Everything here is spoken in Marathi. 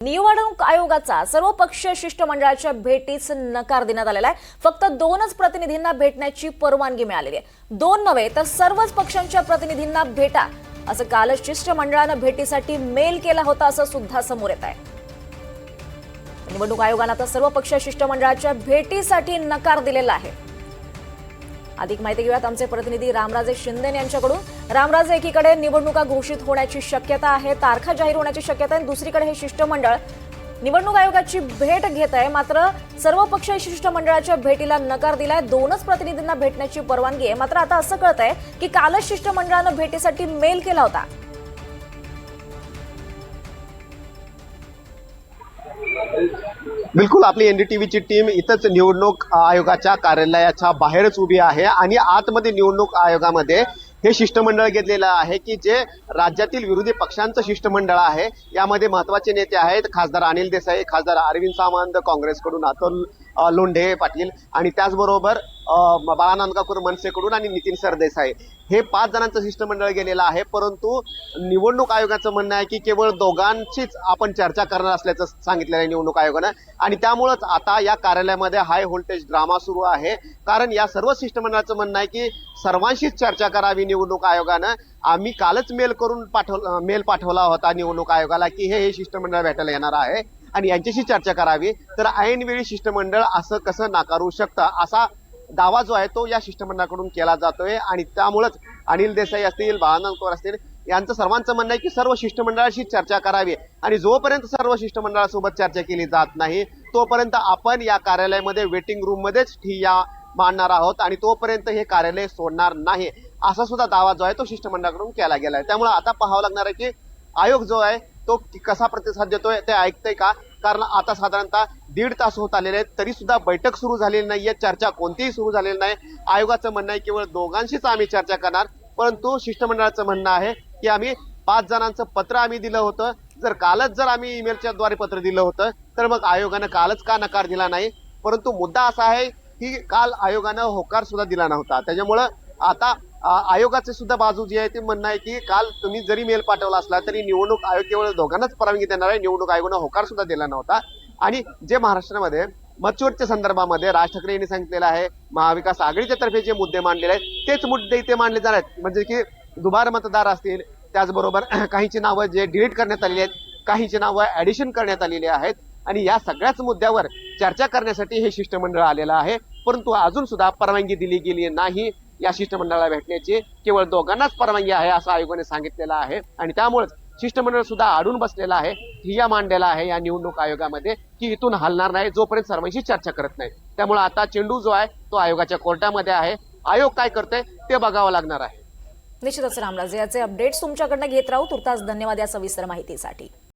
निवडणूक आयोगाचा सर्व पक्ष शिष्टमंडळाच्या भेटीस नकार देण्यात आलेला आहे. फक्त दोनच प्रतिनिधींना भेटण्याची परवानगी मिळालेली आहे. दोन नव्हे तर सर्वच पक्षांच्या प्रतिनिधींना भेटा. असं कालच शिष्टमंडळानं भेटीसाठी मेल केला होता असं सुद्धा समोर येत आहे. निवडणूक आयोगानं आता सर्वपक्षीय शिष्टमंडळाच्या भेटीसाठी नकार दिलेला आहे. अधिक माहिती घेऊयात आमचे प्रतिनिधी रामराजे शिंदे यांच्याकडून. रामराजे एकीकडे निवडणुका घोषित होण्याची शक्यता आहे तारखा जाहीर होण्याची शक्यता आहे दुसरीकडे हे शिष्टमंडळ निवडणूक आयोगाची भेट घेत आहे मात्र सर्व पक्ष शिष्टमंडळाच्या भेटीला नकार दिलाय दोनच प्रतिनिधींना भेटण्याची परवानगी आहे. मात्र आता असं कळत आहे की कालच शिष्टमंडळानं भेटीसाठी मेल केला होता. बिलकुल आपली एनडीटीव्हीची टीम इथंच निवडणूक आयोगाच्या कार्यालयाच्या बाहेरच उभी आहे आणि आतमध्ये निवडणूक आयोगामध्ये हे शिष्टमंडळ घेतलेलं आहे की जे राज्यातील विरोधी पक्षांचं शिष्टमंडळ आहे. यामध्ये महत्त्वाचे नेते आहेत खासदार अनिल देसाई खासदार अरविंद सावंत काँग्रेसकडून अतुल लोंढे पाटील. आणि त्याचबरोबर अ, बाळा नांदगावकर मनसेकडून आणि नितीन सरदेसाई. हे पाच जणांचं शिष्टमंडळ गेलेलं आहे परंतु निवडणूक आयोगाचं म्हणणं आहे की केवळ दोघांचीच आपण चर्चा करणार असल्याचं सांगितलेलं आहे निवडणूक आयोगानं. आणि त्यामुळंच आता या कार्यालयामध्ये हाय व्होल्टेज ड्रामा सुरू आहे. कारण या सर्व शिष्टमंडळाचं म्हणणं आहे की सर्वांशीच चर्चा करावी निवडणूक आयोगानं. आम्ही कालच मेल करून पाठव मेल पाठवला होता निवडणूक आयोगाला की हे हे शिष्टमंडळ भेटायला येणार आहे. आणि यांच्याशी चर्चा करावी. तर ऐनवेळी शिष्टमंडळ असं कसं नाकारू शकतं? असा दावा जो आहे तो या शिष्टमंडळाकडून केला जातोय. आणि त्यामुळंच अनिल देसाई असतील बाळानंदकर असतील यांचं सर्वांचं म्हणणं आहे की सर्व शिष्टमंडळाशी चर्चा करावी. आणि जोपर्यंत सर्व शिष्टमंडळासोबत चर्चा केली जात नाही तोपर्यंत आपण या कार्यालयामध्ये वेटिंग रूममध्येच ठिय्या मांडणार आहोत आणि तोपर्यंत हे कार्यालय सोडणार नाही. असा सुद्धा दावा जो आहे तो शिष्टमंडळाकडून केला गेला आहे त्यामुळे आता पाहावं लागणार आहे की आयोग जो आहे तो कसा प्रतिसाद देतोय ते ऐकतंय का? कारण आता साधारणतः दीड तास होत आलेले आहेत तरी सुद्धा बैठक सुरू झालेली नाहीये चर्चा कोणतीही सुरू झालेली नाही. आयोगाचं म्हणणं आहे केवळ दोघांशीच आम्ही चर्चा करणार परंतु शिष्टमंडळाचं म्हणणं आहे की आम्ही पाच जणांचं पत्र आम्ही दिलं होतं. जर कालच जर आम्ही ईमेलच्या द्वारे पत्र दिलं होतं तर मग आयोगानं कालच का नकार दिला नाही? परंतु मुद्दा असा आहे की काल आयोगानं होकार सुद्धा दिला नव्हता. त्याच्यामुळं आता आयोगाचे सुद्धा बाजू जी आहे ते म्हणणं आहे की काल तुम्ही जरी मेल पाठवला असला तरी निवडणूक आयोग केवळ दोघांनाच परवानगी देणार आहे. निवडणूक आयोगानं होकार सुद्धा दिला नव्हता. आणि जे महाराष्ट्रामध्ये मच्छूरच्या संदर्भामध्ये राज ठाकरे यांनी सांगितलेलं आहे महाविकास आघाडीच्या तर्फे जे मुद्दे मांडलेले आहेत तेच मुद्दे इथे मांडले जाणार आहेत. म्हणजे की दुबार मतदार असतील त्याचबरोबर काहींची नावं जे डिलीट करण्यात आलेली आहेत काहींची नावं ऍडिशन करण्यात आलेली आहेत. आणि या सगळ्याच मुद्द्यावर चर्चा करण्यासाठी हे शिष्टमंडळ आलेलं आहे. परंतु अजून सुद्धा परवानगी दिली गेली नाही. या शिष्टमंडळाला भेटण्याची केवळ दोघांनाच परवानगी आहे असं आयोगाने सांगितलेलं आहे. आणि त्यामुळेच शिष्टमंडळ सुद्धा अडून बसलेलं आहे. ठिय्या मांडलेला आहे या निवडणूक आयोगामध्ये की इथून हलणार नाही जोपर्यंत सर्वांशी चर्चा करत नाही. त्यामुळे आता चेंडू जो आहे तो आयोगाच्या कोर्टामध्ये आहे. आयोग काय करतोय ते बघावं लागणार आहे. निश्चितच रामराजे याचे अपडेट्स तुमच्याकडनं घेत राहू. तुर्तास धन्यवाद या सविस्तर माहितीसाठी.